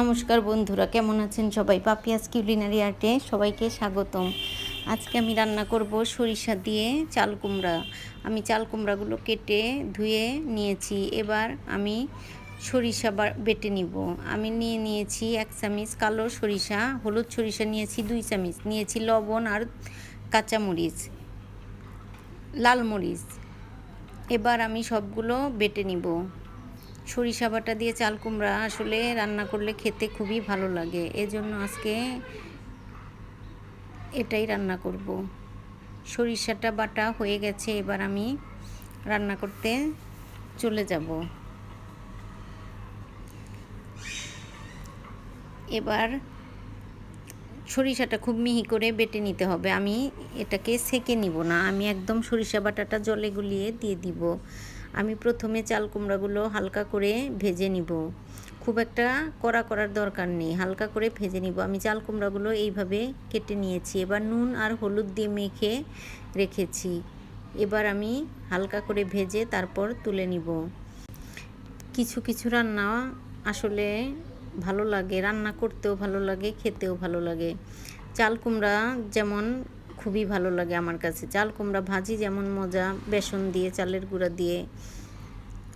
নমস্কার বন্ধুরা, কেমন আছেন সবাই? পাপিয়াস কিউলিনারি আর্টে সবাইকে স্বাগতম। আজকে আমি রান্না করব সরিষা দিয়ে চাল কুমড়া। আমি চাল কুমড়াগুলো কেটে ধুয়ে নিয়েছি। এবার আমি সরিষা বেটে নিব। আমি নিয়ে নিয়েছি এক চামিচ কালো সরিষা, হলুদ সরিষা নিয়েছি দুই চামিচ। নিয়েছি লবণ আর কাঁচামরিচ, লাল মরিচ। এবার আমি সবগুলো বেটে নিব। সরিষা বাটা দিয়ে চাল কুমড়া আসলে রান্না করলে খেতে খুবই ভালো লাগে। এজন্য আজকে এটাই রান্না করব। সরিষাটা বাটা হয়ে গেছে, এবার আমি রান্না করতে চলে যাব। এবার সরিষাটা খুব মিহি করে বেটে নিতে হবে। আমি এটাকে সেকে নিব না, আমি একদম সরিষা বাটাটা জলে গুলিয়ে দিয়ে দিব। আমি প্রথমে চাল কুমড়াগুলো হালকা করে ভেজে নিব। খুব একটা কড়া করার দরকার নেই, হালকা করে ভেজে নিব। আমি চাল কুমড়াগুলো এইভাবে কেটে নিয়েছি। এবার নুন আর হলুদ দিয়ে মেখে রেখেছি। এবার আমি হালকা করে ভেজে তারপর তুলে নিব। কিছু কিছু রান্না আসলে ভালো লাগে, রান্না করতেও ভালো লাগে, খেতেও ভালো লাগে। চাল কুমড়া যেমন খুবই ভালো লাগে আমার কাছে। চাল, কুমড়া ভাজি যেমন মজা, বেসন দিয়ে, চালের গুঁড়া দিয়ে।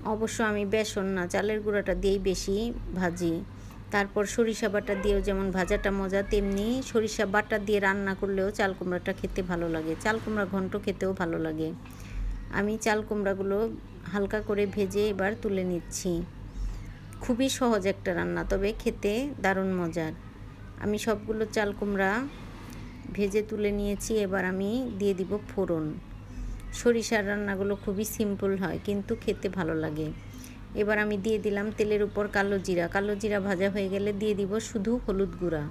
অবশ্য আমি বেসন না, চালের গুঁড়াটা দিয়েই বেশি ভাজি। তারপর সরিষা বাটা দিয়েও যেমন ভাজাটা মজা, তেমনি সরিষা বাটা দিয়ে রান্না করলেও চাল, কুমড়াটা খেতে ভালো লাগে। চাল, কুমড়া ঘন্ট খেতেও ভালো লাগে। আমি চাল, কুমড়াগুলো হালকা করে ভেজে এবার তুলে নিচ্ছি। খুবই সহজ একটা রান্না, তবে খেতে দারুণ মজার। আমি সবগুলো চাল, কুমড়া ভেজে তুলে নিয়েছি, এবার আমি দিয়ে দিব ফোড়ন। সরিষার রান্নাগুলো খুবই সিম্পল হয়, কিন্তু খেতে ভালো লাগে। এবার আমি দিয়ে দিলাম তেলের উপর কালো জিরা। কালো জিরা ভাজা হয়ে গেলে দিয়ে দিব শুধু হলুদ গুঁড়া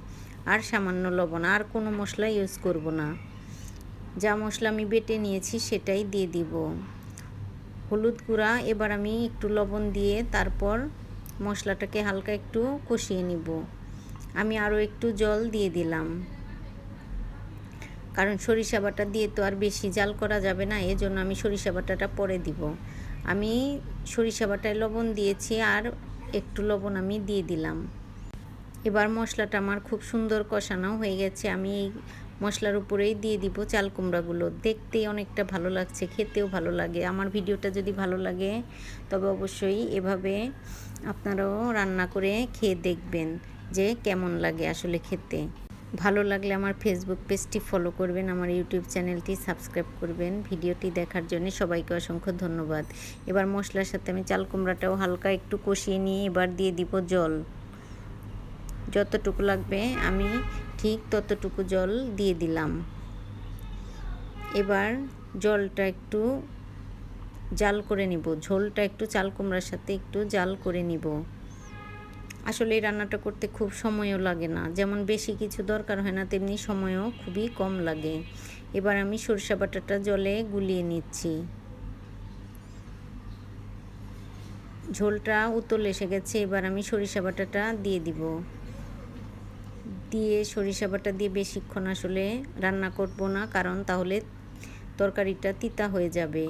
আর সামান্য লবণ। আর কোনো মশলা ইউজ করব না। যা মশলা আমি বেটে নিয়েছি সেটাই দিয়ে দিব। হলুদ গুঁড়া, এবার আমি একটু লবণ দিয়ে তারপর মশলাটাকে হালকা একটু কষিয়ে নিব। আমি আরও একটু জল দিয়ে দিলাম। কারণ সরিষা বাটা দিয়ে তো আর বেশি জাল করা যাবে না, এজন্য আমি সরিষা বাটাটা পরে দিব। আমি সরিষা বাটায় লবণ দিয়েছি আর একটু লবণ আমি দিয়ে দিলাম। এবার মশলাটা আমার খুব সুন্দর কষানো হয়ে গেছে, আমি এই মশলার উপরেই দিয়ে দিব চাল কুমড়াগুলো। দেখতে অনেকটা ভালো লাগছে, খেতেও ভালো লাগে। আমার ভিডিওটা যদি ভালো লাগে, তবে অবশ্যই এভাবে আপনারাও রান্না করে খেয়ে দেখবেন যে কেমন লাগে আসলে খেতে। ভালো লাগলে আমার ফেসবুক পেজটি ফলো করবেন, আমার ইউটিউব চ্যানেলটি সাবস্ক্রাইব করবেন। ভিডিওটি দেখার জন্য সবাইকে অসংখ্য ধন্যবাদ। এবার মশলার সাথে আমি চাল কুমড়াটাও হালকা একটু কষিয়ে নিয়ে এবার দিয়ে দিব জল। যতটুকু লাগবে আমি ঠিক ততটুকু জল দিয়ে দিলাম। এবার জলটা একটু জাল করে নিব, ঝোলটা একটু চাল কুমড়ার সাথে একটু জাল করে নিব। আসলে এই রান্নাটা করতে খুব সময়ও লাগে না। যেমন বেশি কিছু দরকার হয় না, তেমনি সময়ও খুবই কম লাগে। এবার আমি সরষা বাটাটা জলে গুলিয়ে নিচ্ছি। ঝোলটা উতল এসে গেছে, এবার আমি সরিষা বাটাটা দিয়ে দিব। দিয়ে সরিষা বাটা দিয়ে বেশিক্ষণ আসলে রান্না করব না, কারণ তাহলে তরকারিটা তিতা হয়ে যাবে।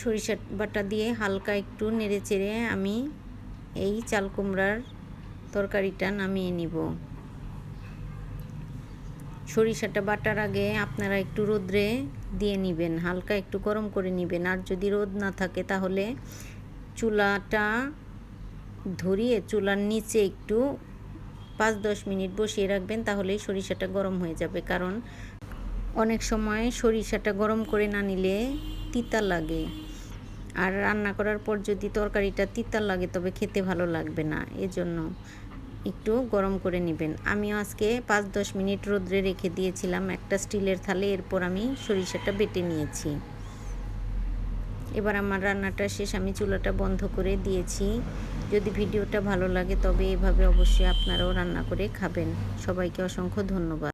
সরিষা বাটা দিয়ে হালকা একটু নেড়ে চেড়ে আমি এই চাল কুমড়ার তরকারিটা নামিয়ে নিব। সরিষাটা বাটার আগে আপনারা একটু রোদ্রে দিয়ে নেবেন, হালকা একটু গরম করে নেবেন। আর যদি রোদ না থাকে তাহলে চুলাটা ধরিয়ে চুলার নিচে একটু পাঁচ দশ মিনিট বসিয়ে রাখবেন, তাহলেই সরিষাটা গরম হয়ে যাবে। কারণ অনেক সময় সরিষাটা গরম করে না নিলে তিতা লাগে। আর রান্না করার পর যদি তরকারিটা তিতা লাগে, তবে খেতে ভালো লাগবে না। এজন্য একটু গরম করে নেবেন। আমিও আজকে পাঁচ দশ মিনিট রোদ্রে রেখে দিয়েছিলাম একটা স্টিলের থালে, এরপর আমি সরিষাটা বেটে নিয়েছি। এবার আমার রান্নাটা শেষ। আমি চুলাটা বন্ধ করে দিয়েছি। যদি ভিডিওটা ভালো লাগে, তবে এভাবে অবশ্যই আপনারাও রান্না করে খাবেন। সবাইকে অসংখ্য ধন্যবাদ।